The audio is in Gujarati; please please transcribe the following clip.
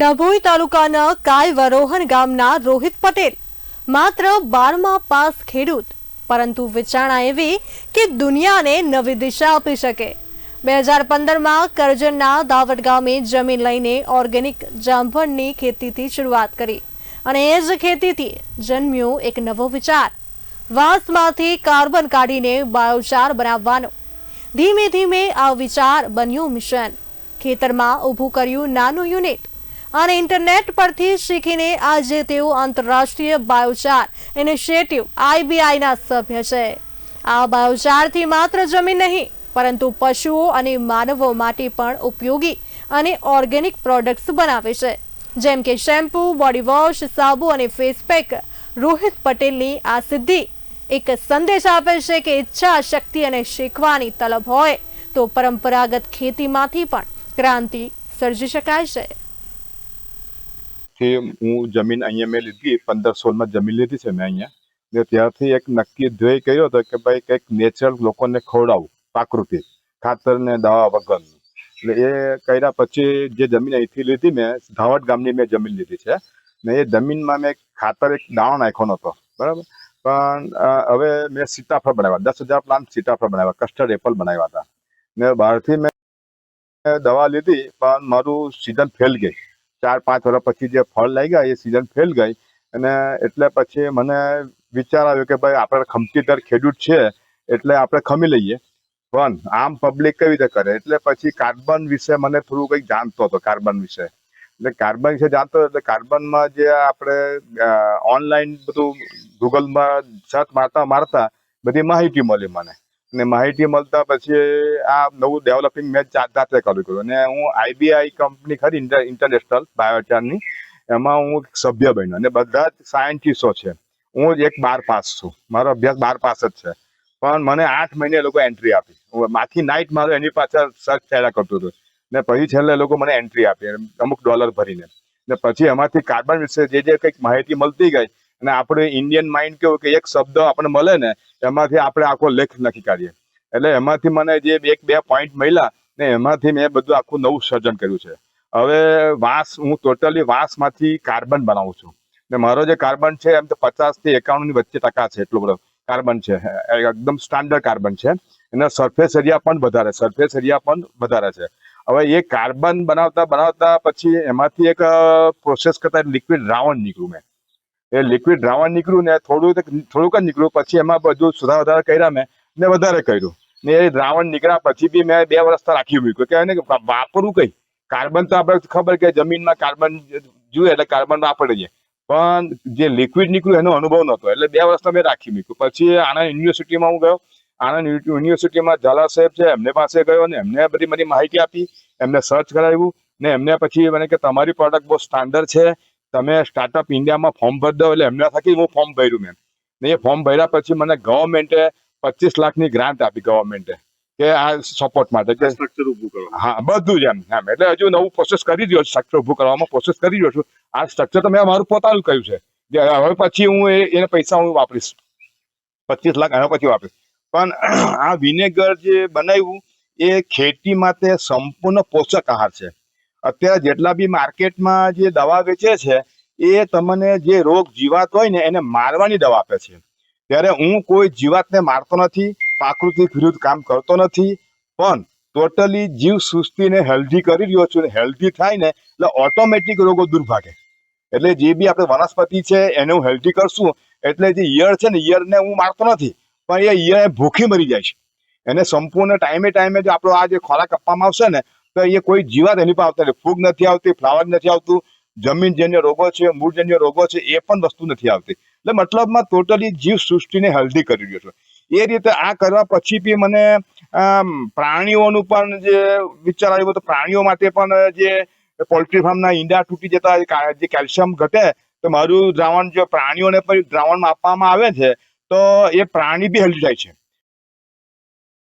ડભોઈ તાલુકાના કાયવરોહન ગામના રોહિત પટેલ માત્ર બારમા પાસ ખેડૂત. પરંતુ વિચારણા એવી કે દુનિયાને નવી દિશા આપી શકે. બે હજાર પંદરમાં કરજણના દાવટ ગામે જમીન લઈને ઓર્ગેનિક જામફળની ખેતીથી શરૂઆત કરી અને એ જ ખેતીથી જન્મ્યો એક નવો વિચાર. વાંસમાંથી કાર્બન કાઢીને બાયોચાર બનાવવાનો. ધીમે ધીમે આ વિચાર બન્યું મિશન. ખેતરમાં ઊભું કર્યું નાનું યુનિટ. અને ઇન્ટરનેટ પરથી શીખીને આજે તેઓ આંતરરાષ્ટ્રીય બાયોચાર ઇનિશિયેટિવ આઈબીઆઈના સભ્ય છે. આ બાયોચારથી માત્ર જમીન નહીં, પરંતુ પશુઓ અને માનવો માટે પણ ઉપયોગી અને ઓર્ગેનિક પ્રોડક્ટ્સ બનાવે છે. જેમ કે શેમ્પૂ, બોડી વોશ, સાબુ અને ફેસ પેક. રોહિત પટેલની આ સિદ્ધિ એક સંદેશ આપે છે કે ઈચ્છા, શક્તિ અને શીખવાની તલબ હોય તો પરંપરાગત ખેતીમાંથી પણ ક્રાંતિ સર્જી શકાય છે. થી હું જમીન અહીંયા મેં લીધી, પંદર સોળમાં જમીન લીધી છે મેં અહીંયા. ને ત્યારથી એક નક્કી ધ્યેય કર્યો હતો કે ભાઈ કંઈક નેચરલ લોકોને ખવડાવું પ્રાકૃતિક ખાતર ને દવા વગરનું. એટલે એ કર્યા પછી જે જમીન અહીંથી લીધી મેં ધાવટ ગામની મેં જમીન લીધી છે. ને એ જમીનમાં મેં ખાતર એક દાણો નાખ્યો નહોતો, બરાબર? પણ હવે મેં સીતાફળ બનાવ્યા, દસ હજાર પ્લાન્ટ સીતાફળ બનાવ્યા કસ્ટર્ડ એપલ બનાવ્યા હતા. ને બહારથી મેં દવા લીધી, પણ મારું સિઝન ફેલ ગઈ. ચાર, પાંચ વર્ષ પછી જે ફળ લાગ્યા એ સિઝન ફેલ ગઈ. અને એટલે પછી મને વિચાર આવ્યો કે ભાઈ આપણે ખમતીદાર ખેડૂત છે, એટલે આપણે ખમી લઈએ. પણ આમ પબ્લિક કેવી રીતે કરે? એટલે પછી કાર્બન વિશે મને થોડું કંઈક જાણતો હતો કાર્બન વિશે. એટલે કાર્બન વિશે જાણતો એટલે કાર્બનમાં જે આપણે ઓનલાઈન બધું ગૂગલમાં સર્ચ મારતા મારતા બધી માહિતી મળી મને. અને માહિતી મળતા પછી આ નવું ડેવલપિંગ મેં જાત કર્યું કર્યું. અને હું આઈબીઆઈ કંપની ખરી ઇન્ટરનેશનલ બાયોચારની એમાં હું સભ્ય બન્યો. અને બધા જ સાયન્ટિસ્ટો છે. હું એક બાર પાસ છું. મારો અભ્યાસ બાર પાસ જ છે. પણ મને આઠ મહિને લોકો એન્ટ્રી આપી. માથી નાઇટ મારો એની પાછળ સર્ચ થયેલા કરતું હતું. ને પછી છેલ્લે લોકો મને એન્ટ્રી આપી. અમુક ડોલર ભરીને. ને પછી એમાંથી કાર્બન વિશે જે જે કંઈક માહિતી મળતી ગઈ અને આપણે ઇન્ડિયન માઇન્ડ કેવું કે એક શબ્દ આપણને મળે ને, એમાંથી આપણે આખો લેખ લખી કાઢીએ. એટલે એમાંથી મને જે એક, બે પોઈન્ટ મળ્યા ને એમાંથી મેં બધું આખું નવું સર્જન કર્યું છે. હવે વાંસ, હું ટોટલી વાંસમાંથી કાર્બન બનાવું છું. ને મારો જે કાર્બન છે, એમ તો પચાસથી એકાણુંની વચ્ચે ટકા છે, એટલો બધો કાર્બન છે. એકદમ સ્ટાન્ડર્ડ કાર્બન છે. એના સરફેસ એરિયા પણ વધારે સરફેસ એરિયા પણ વધારે છે. હવે એ કાર્બન બનાવતા બનાવતા પછી એમાંથી એક પ્રોસેસ કરતા લિક્વિડ રાવણ નીકળ્યું મેં. એ લિક્વિડ દ્રાવણ નીકળ્યું ને થોડું થોડુંક જ નીકળ્યું. પછી એમાં બધું સુધાર વધારે કર્યા મેં ને વધારે કર્યું. ને એ દ્રાવણ નીકળ્યા પછી બી મેં બે વર્ષ તો રાખી મૂક્યું. કે એને વાપરવું કઈ? કાર્બન તો આપણે ખબર કે જમીનમાં કાર્બન જોઈએ એટલે કાર્બન વાપરીએ પણ જે લિક્વિડ નીકળ્યું એનો અનુભવ નહોતો. એટલે બે વર્ષ મેં રાખી મૂક્યું. પછી આણંદ યુનિવર્સિટીમાં હું ગયો. આણંદ યુનિવર્સિટીમાં ઝાલા સાહેબ છે, એમને પાસે ગયો ને એમને બધી મને માહિતી આપી. એમને સર્ચ કરાવ્યું ને એમને પછી મને કે તમારી પ્રોડક્ટ બહુ સ્ટાન્ડર્ડ છે. તમે સ્ટાર્ટઅપ ઇન્ડિયામાં ફોર્મ ભરી દો એટલે એમના થકી હું ફોર્મ ભર્યું મેમ ને એ ફોર્મ ભર્યા પછી મને ગવર્મેન્ટે પચીસ લાખની ગ્રાન્ટ આપી ગવર્મેન્ટે કે આ સપોર્ટ માટે કે સ્ટ્રક્ચર ઊભું કરો. હા બધું જ એમ એમ. એટલે હજુ નવું પ્રોસેસ કરી દો છું સ્ટ્રક્ચર ઊભું કરવામાં પ્રોસેસ કરી રહ્યો છું. આ સ્ટ્રક્ચર તો મેં મારું પોતાનું કહ્યું છે. હવે પછી હું એને પૈસા હું વાપરીશ. પચીસ લાખ એના પછી વાપરીશ. પણ આ વિનેગર જે બનાવ્યું એ ખેતી માટે સંપૂર્ણ પોષક આહાર છે. અત્યારે જેટલા બી માર્કેટમાં જે દવા વેચે છે, એ તમને જે રોગ જીવાત હોય ને, એને મારવાની દવા આપે છે. ત્યારે હું કોઈ જીવાતને મારતો નથી, પ્રાકૃતિક વિરુદ્ધ કામ કરતો નથી, પણ ટોટલી જીવ સુસ્તીને હેલ્ધી કરી રહ્યો છું હેલ્ધી થાય ને, એટલે ઓટોમેટિક રોગો દૂર ભાગે. એટલે જે બી આપણે વનસ્પતિ છે, એને હું હેલ્ધી કરશું, એટલે જે ઈયળ છે ને, ઈયળને હું મારતો નથી, પણ એ ઈયળ ભૂખી મરી જાય છે. એને સંપૂર્ણ ટાઈમે ટાઈમે જો આપણો આ જે ખોરાક આપવામાં આવશે ને તો એ કોઈ જીવાત એની પર આવતા નથી. ફૂગ નથી આવતી, ફ્લાવર નથી આવતું. જમીનજન્ય રોગો છે મૂળજન્ય રોગો છે, એ પણ વસ્તુ નથી આવતી. એટલે મતલબમાં ટોટલી જીવ સૃષ્ટિને હેલ્ધી કરી રહ્યો છે. એ રીતે આ કરવા પછી બી મને પ્રાણીઓનું પણ જે વિચાર આવ્યો તો પ્રાણીઓ માટે પણ જે પોલ્ટ્રી ફાર્મના ઈંડા તૂટી જતા, જે કેલ્શિયમ ઘટે, તો મારું દ્રાવણ, જે પ્રાણીઓને પણ દ્રાવણમાં આપવામાં આવે છે, તો એ પ્રાણી બી હેલ્ધી થાય છે.